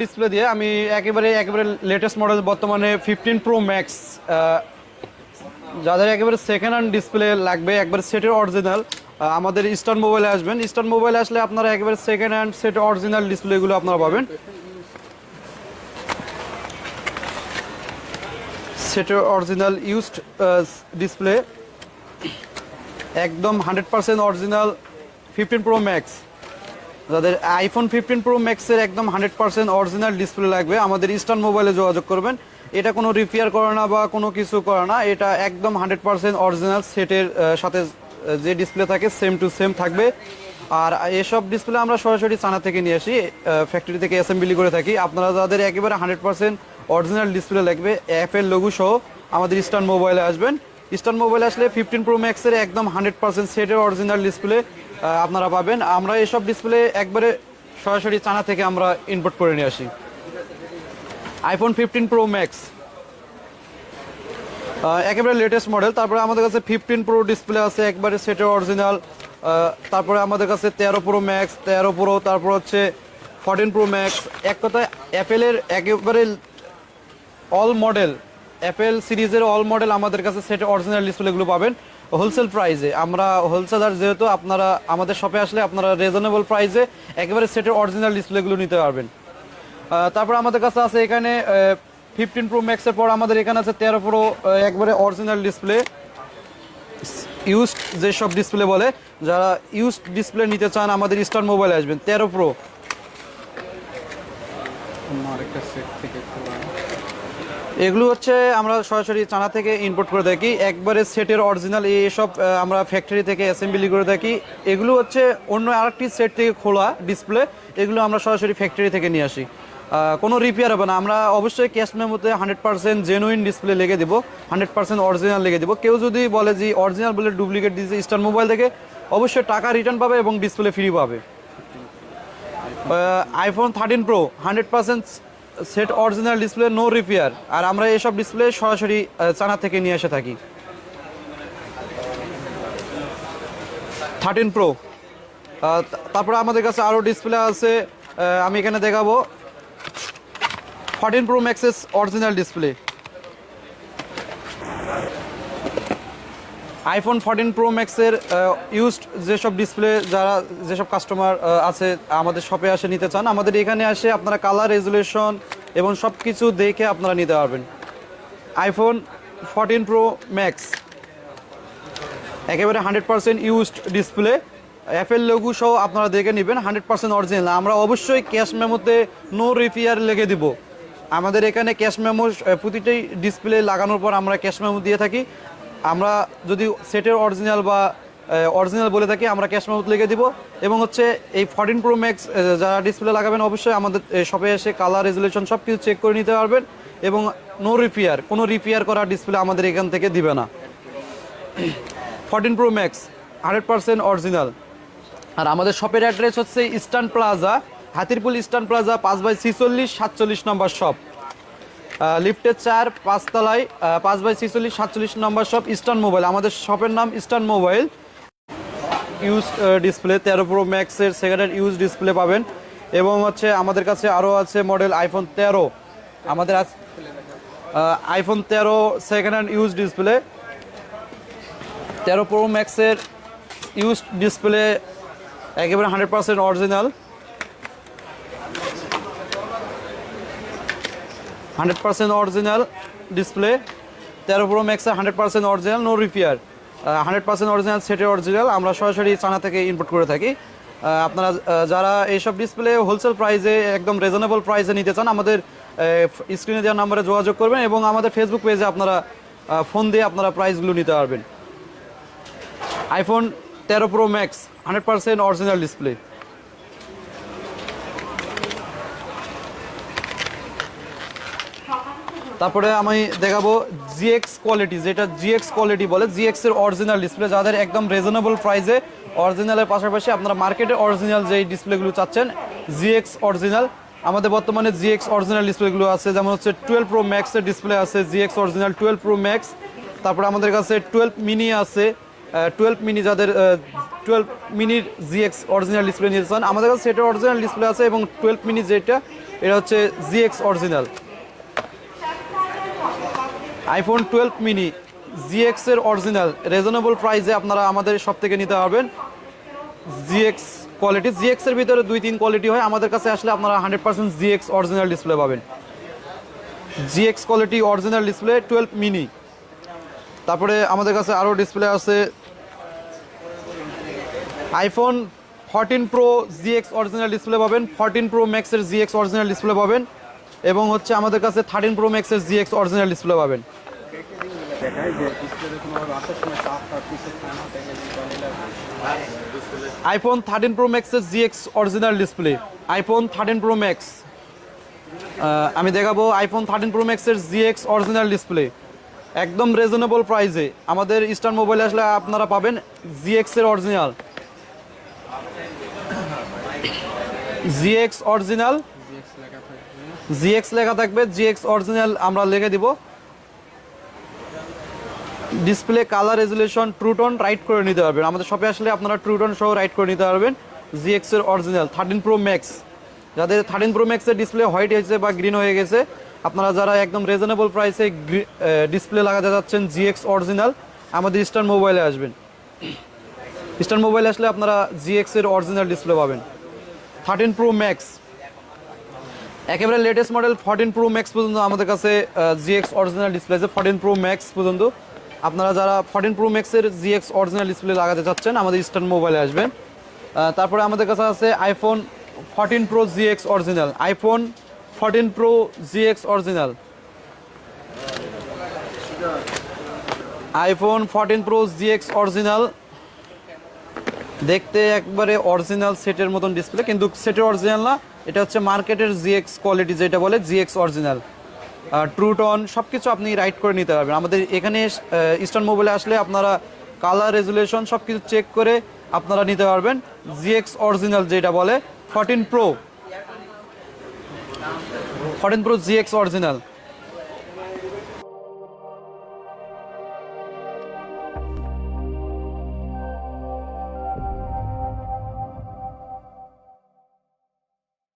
Display দিয়ে আমি একেবারে একেবারে লেটেস্ট মডেল বর্তমানে ফিফটিন প্রো ম্যাক্স যাদের একেবারে সেকেন্ড হ্যান্ড ডিসপ্লে লাগবে, একবারে সেটের অরিজিনাল আমাদের ইস্টার্ন মোবাইলে আসবেন। ইস্টার্ন মোবাইলে আসলে আপনারা একেবারে সেকেন্ড হ্যান্ড সেটের অরিজিনাল ডিসপ্লেগুলো আপনারা পাবেন। সেটের অরিজিনাল ইউজড ডিসপ্লে একদম hundred percent original fifteen pro max যাদের আইফোন ফিফটিন প্রো ম্যাক্সের একদম হান্ড্রেড পার্সেন্ট অরিজিনাল ডিসপ্লে লাগবে, আমাদের ইস্টার্ন মোবাইলে যোগাযোগ করবেন। এটা কোনো রিপেয়ার করে না বা কোনো কিছু করে না, এটা একদম হান্ড্রেড পার্সেন্ট অরিজিনাল সেটের সাথে যে ডিসপ্লে থাকে সেম টু সেম থাকবে। আর এসব ডিসপ্লে আমরা সরাসরি চানা থেকে নিয়ে আসি ফ্যাক্টরি থেকে অ্যাসেম্বলি করে থাকি। আপনারা যাদের একেবারে হান্ড্রেড পার্সেন্ট অরিজিনাল ডিসপ্লে লাগবে অ্যাপের লঘু সহ আমাদের ইস্টার্ন মোবাইলে আসবেন। ইস্টার্ন মোবাইল আসলে ফিফটিন প্রো ম্যাক্সের একদম হান্ড্রেড পার্সেন্ট সেটের অরিজিনাল ডিসপ্লে আপনারা পাবেন। আমরা এসব ডিসপ্লে একবারে সরাসরি চানা থেকে আমরা ইনপুট করে নিয়ে আসি। আইফোন ফিফটিন প্রো ম্যাক্স একেবারে লেটেস্ট মডেল তারপরে আমাদের কাছে ফিফটিন প্রো ডিসপ্লে আছে, একবারে সেটের অরিজিনাল তারপরে আমাদের কাছে তেরো প্রো ম্যাক্স তেরো প্রো তারপর হচ্ছে ফোরটিন প্রো ম্যাক্স এক কথায় অ্যাপেলের একেবারে অল মডেল অ্যাপেল সিরিজের অল মডেল আমাদের কাছে সেট অরিজিনাল ডিসপ্লেগুলো পাবেন। হোলসেল প্রাইসে আমরা হোলসেলার যেহেতু, আপনারা আমাদের শপে আসলে আপনারা রিজনেবল প্রাইসে একেবারে সেটের অরিজিনাল ডিসপ্লেগুলো নিতে পারবেন। তারপর আমাদের কাছে আছে এখানে ফিফটিন প্রো ম্যাক্সের পর আমাদের এখানে আছে তেরো প্রো একবারে অরিজিনাল ডিসপ্লে ইউজড যেসব ডিসপ্লে বলে, যারা ইউজড ডিসপ্লে নিতে চান, আমাদের ইস্টার্ন মোবাইল আসবেন, তেরো প্রো আরেকটা সেট থেকে খোলা এগুলো হচ্ছে আমরা সরাসরি চানা থেকে ইম্পোর্ট করে থাকি একবারে সেটের অরিজিনাল এইসব আমরা ফ্যাক্টরি থেকে অ্যাসেম্বলি করে থাকি এগুলো হচ্ছে অন্য আরেকটি সেট থেকে খোলা ডিসপ্লে এগুলো আমরা সরাসরি ফ্যাক্টরি থেকে নিয়ে আসি। কোনো রিপেয়ার হবে না। আমরা অবশ্যই ক্যাশ মেমোতে হান্ড্রেড পার্সেন্ট জেনুইন ডিসপ্লে লেগে দেবো হান্ড্রেড পার্সেন্ট অরিজিনাল লেগে দেবো। কেউ যদি বলে যে অরিজিনাল বলে ডুপ্লিকেট দিয়েছে স্টার মোবাইল থেকে, অবশ্যই টাকা রিটার্ন পাবে এবং ডিসপ্লে ফ্রি পাবে। IPhone thirteen Pro hundred percent set original display no repair আর আমরা এসব ডিসপ্লে সরাসরি চানা থেকে নিয়ে এসে থাকি। থার্টিন প্রো তারপরে আমাদের কাছে আরও ডিসপ্লে আছে আমি এখানে দেখাবো। Fourteen Pro Max's original display iPhone fourteen Pro ম্যাক্সের ইউজড যেসব ডিসপ্লে যারা, যেসব কাস্টমার আছে, আমাদের শপে আসে, নিতে চান, আমাদের এখানে আসে আপনারা কালার রেজুলেশন এবং সব কিছু দেখে আপনারা নিতে পারবেন। আইফোন ফোরটিন প্রো ম্যাক্স একেবারে hundred percent used display Apple logo সহ আপনারা দেখে নেবেন হান্ড্রেড পার্সেন্ট অরিজিনাল আমরা অবশ্যই ক্যাশ মেমোতে নো রিপেয়ার লেগে দিব। আমাদের এখানে ক্যাশ মেমো প্রতিটি ডিসপ্লে লাগানোর পর আমরা ক্যাশ মেমো দিয়ে থাকি। আমরা যদি সেটের অরিজিনাল বা অরিজিনাল বলে থাকি, আমরা ক্যাশ মেমো লিখে দিব। এবং হচ্ছে এই ফর্টিন প্রো ম্যাক্স যারা ডিসপ্লে লাগাবেন, অবশ্যই আমাদের শপে এসে কালার রেজুলেশন সব কিছু চেক করে নিতে পারবেন। এবং নো রিপেয়ার কোনো রিপেয়ার করা ডিসপ্লে আমাদের এখান থেকে দিবে না। Fourteen Pro Max hundred percent original আর আমাদের শপের অ্যাড্রেস হচ্ছে Eastern Plaza Hatirpul Eastern Plaza পাঁচ বাই ছিচল্লিশ, সাতচল্লিশ নম্বর শপ লিফটের চার পাঁচতলায় পাঁচ বাই ছিচল্লিশ, সাতচল্লিশ নম্বর শপ ইস্টার্ন মোবাইল আমাদের শপের নাম ইস্টার্ন মোবাইল ইউজ ডিসপ্লে তেরো প্রো ম্যাক্সের সেকেন্ড হ্যান্ড ইউজ ডিসপ্লে পাবেন। এবং হচ্ছে আমাদের কাছে আরও আছে মডেল আইফোন তেরো। আমাদের আইফোন তেরো সেকেন্ড হ্যান্ড ইউজ ডিসপ্লে তেরো প্রো ম্যাক্সের ইউজ ডিসপ্লে একেবারে hundred percent original hundred percent original display, তেরো pro ম্যাক্সে hundred percent original no repair hundred percent original সেটের অরিজিনাল, আমরা সরাসরি চানা থেকে ইনপুট করে থাকি। আপনারা যারা এইসব ডিসপ্লে হোলসেল প্রাইসে একদম রিজনেবল প্রাইসে নিতে চান, আমাদের স্ক্রিনে দেওয়ার নাম্বারে যোগাযোগ করবেন এবং আমাদের ফেসবুক পেজে আপনারা ফোন দিয়ে আপনারা প্রাইসগুলো নিতে পারবেন। আইফোন তেরো Pro Max hundred percent original display তারপরে আমি দেখাবো জিএক্স কোয়ালিটি যেটা জিএক্স কোয়ালিটি বলে জিএক্স এর অরিজিনাল ডিসপ্লে যাদের একদম রিজনেবল প্রাইসে অরিজিনালের পাশাপাশি আপনারা মার্কেটে অরিজিনাল যেই ডিসপ্লেগুলো চাচ্ছেন জিএক্স অরিজিনাল আমাদের বর্তমানে জিএক্স অরিজিনাল ডিসপ্লেগুলো আছে, যেমন হচ্ছে টুয়েলভ প্রো ম্যাক্সের ডিসপ্লে আছে GX original twelve Pro Max তারপরে আমাদের কাছে টুয়েলভ মিনি আছে টুয়েলভ মিনি যাদের টুয়েলভ মিনির জিএক্স অরিজিনাল ডিসপ্লে নিতে চান, আমাদের কাছে সেটা অরিজিনাল ডিসপ্লে আছে এবং টুয়েলভ মিনি যেটা, এটা হচ্ছে GX original iPhone twelve mini GX এর অরিজিনাল রিজনেবল প্রাইসে আপনারা আমাদের সব থেকে নিতে পারবেন। জিএক্স কোয়ালিটি জিএক্স এর ভিতরে দুই তিন কোয়ালিটি হয়, আমাদের কাছে আসলে আপনারা hundred percent GX original display পাবেন। GX quality original display twelve mini তারপরে আমাদের কাছে আরও ডিসপ্লে আছে iPhone fourteen Pro GX original display পাবেন ফরটিন প্রো ম্যাক্সের জিএক্স অরিজিনাল ডিসপ্লে পাবেন। এবং হচ্ছে আমাদের কাছে থার্টিন প্রো ম্যাক্সের জিএক্স অরিজিনাল ডিসপ্লে পাবেন। আইফোন থার্টিন প্রো ম্যাক্সের GX original display iPhone thirteen Pro Max আমি দেখাবো আইফোন থার্টিন প্রো ম্যাক্সের জিএক্স অরিজিনাল ডিসপ্লে একদম রিজনেবল প্রাইসে আমাদের ইস্টার্ন মোবাইল আসলে আপনারা পাবেন জিএক্স এর অরিজিনাল জিএক্স অরিজিনাল জিএক্স লেখা থাকবে, জিএক্স অরিজিনাল আমরা লিখে দিব। Display colour resolution True Tone right করে নিতে পারবেন। আমাদের শপে আসলে আপনারা ট্রুটন সহ রাইট করে নিতে পারবেন জিএক্স এর অরিজিনাল থার্টিন প্রো ম্যাক্স যাদের থার্টিন প্রো ম্যাক্সের ডিসপ্লে হোয়াইট হয়েছে বা গ্রিন হয়ে গেছে, আপনারা যারা একদম রিজনেবল প্রাইসে ডিসপ্লে লাগাতে যাচ্ছেন জিএক্স অরিজিনাল আমাদের ইস্টার্ন মোবাইলে আসবেন। ইস্টার্ন মোবাইলে আসলে আপনারা জিএক্স এর অরিজিনাল ডিসপ্লে পাবেন। থার্টিন প্রো ম্যাক্স একেবারে latest model fourteen Pro Max পর্যন্ত আমাদের কাছে জিএক্স অরিজিনাল ডিসপ্লে আছে ফর্টিন প্রো ম্যাক্স পর্যন্ত। আপনারা যারা ফর্টিন প্রো ম্যাক্সের জিএক্স অরিজিনাল ডিসপ্লে লাগাতে চাচ্ছেন, আমাদের ইস্টার্ন মোবাইলে আসবেন। তারপরে আমাদের কাছে আছে iPhone fourteen Pro GX original iPhone fourteen Pro GX original iPhone fourteen Pro GX original দেখতে একবারে অরিজিনাল সেটের মতন ডিসপ্লে কিন্তু সেটের অরিজিনাল না। এটা হচ্ছে মার্কেটের জিএক্স কোয়ালিটি যেটা বলে জিএক্স অরিজিনাল ট্রুটন সব কিছু আপনি রাইট করে নিতে পারবেন। আমাদের এখানে ইস্টার্ন মোবাইলে আসলে আপনারা কালার রেজুলেশন সব কিছু চেক করে আপনারা নিতে পারবেন। জিএক্স অরিজিনাল যেটা বলে fourteen Pro fourteen Pro GX original